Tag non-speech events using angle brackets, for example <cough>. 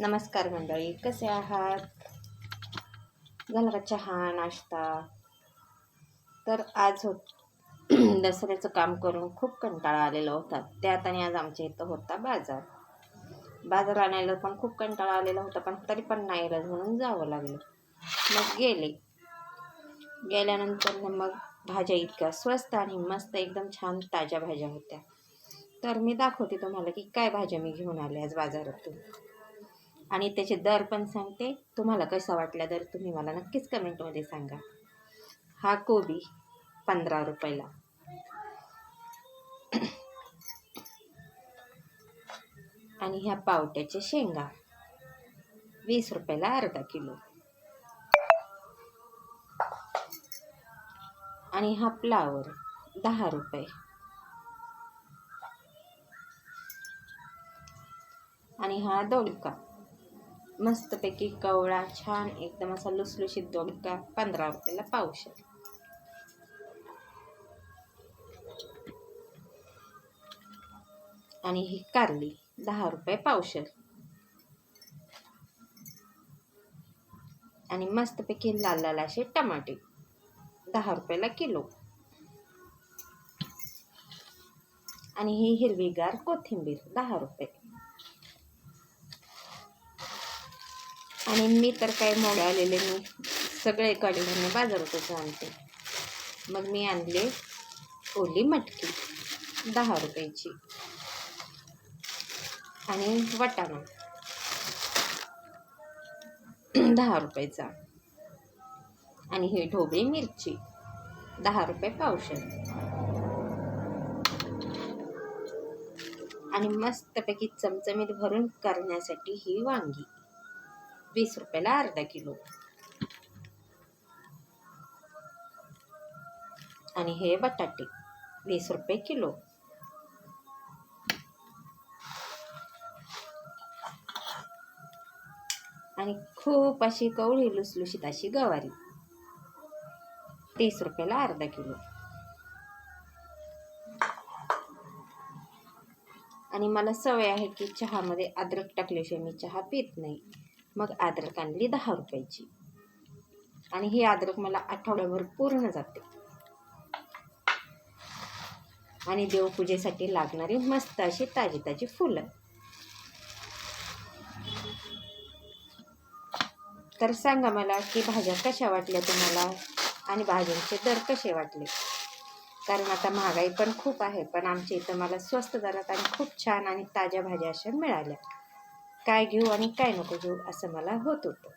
नमस्कार मंडळी कसे आहात? झाला का चहा नाश्ता? तर आज होत <clears throat> दसऱ्याचं काम करून खूप कंटाळा आलेला होता. त्यात आणि आज आमच्या इथं होता बाजार. बाजार आणायला पण खूप कंटाळा आलेला होता पण तरी पण नाही इलाज म्हणून जावं लागलं. मग गेले. गेल्यानंतर मग भाज्या इतक्या स्वस्त आणि मस्त एकदम छान ताज्या भाज्या होत्या. तर मी दाखवते तुम्हाला की काय भाज्या मी घेऊन आले आज बाजारातून. आणि त्याचे दर पण सांगते. तुम्हाला कसा वाटला दर तुम्ही मला नक्कीच कमेंटमध्ये सांगा. हा कोबी पंधरा रुपयाला. आणि ह्या पावट्याच्या शेंगा. वीस रुपयाला अर्धा किलो. आणि हा फ्लावर दहा रुपये. आणि हा दोडका. मस्तपैकी कवळा छान एकदम असा लुसलुशीत दोडका पंधरा रुपयाला पावशे आणि ही कारली दहा रुपये पावशेर. आणि मस्तपैकी लाल लाल असे टमाटे दहा रुपयाला किलो. आणि ही हिरवीगार कोथिंबीर दहा रुपये. आणि मी तर काय मोड आलेले मी सगळे कडधान्य बाजारातच आणते. मग मी आणले ओली मटकी दहा रुपयाची. आणि वाटाणा दहा रुपयाचा. आणि ही ढोबळी मिरची दहा रुपये पावशेर. आणि मस्तपैकी चमचमीत भरून करण्यासाठी ही वांगी. वीस रुपयाला अर्धा किलो आणि हे बटाटे वीस रुपये किलो। आणि खूप अशी कवळी लुसलुशीत अशी गवारी तीस रुपयाला अर्धा किलो। आणि मला सवय आहे की चहामध्ये अद्रक टाकल्याशिवाय मी चहा पित नाही। मग अद्रक आणली दहा रुपयाची. आणि ही अद्रक मला आठवड्याभर पूर्ण जाते. आणि देवपूजेसाठी लागणारी मस्त अशी ताजी ताजी फुलं. तर सांगा मला की भाज्या कशा वाटल्या तुम्हाला? आणि भाज्यांचे दर कसे वाटले? कारण आता महागाई पण खूप आहे पण आमच्या इथं मला स्वस्त दरात आणि खूप छान आणि ताज्या भाज्या अशा मिळाल्या. काय घेऊ आणि काय नको घेऊ असं मला होत होतं.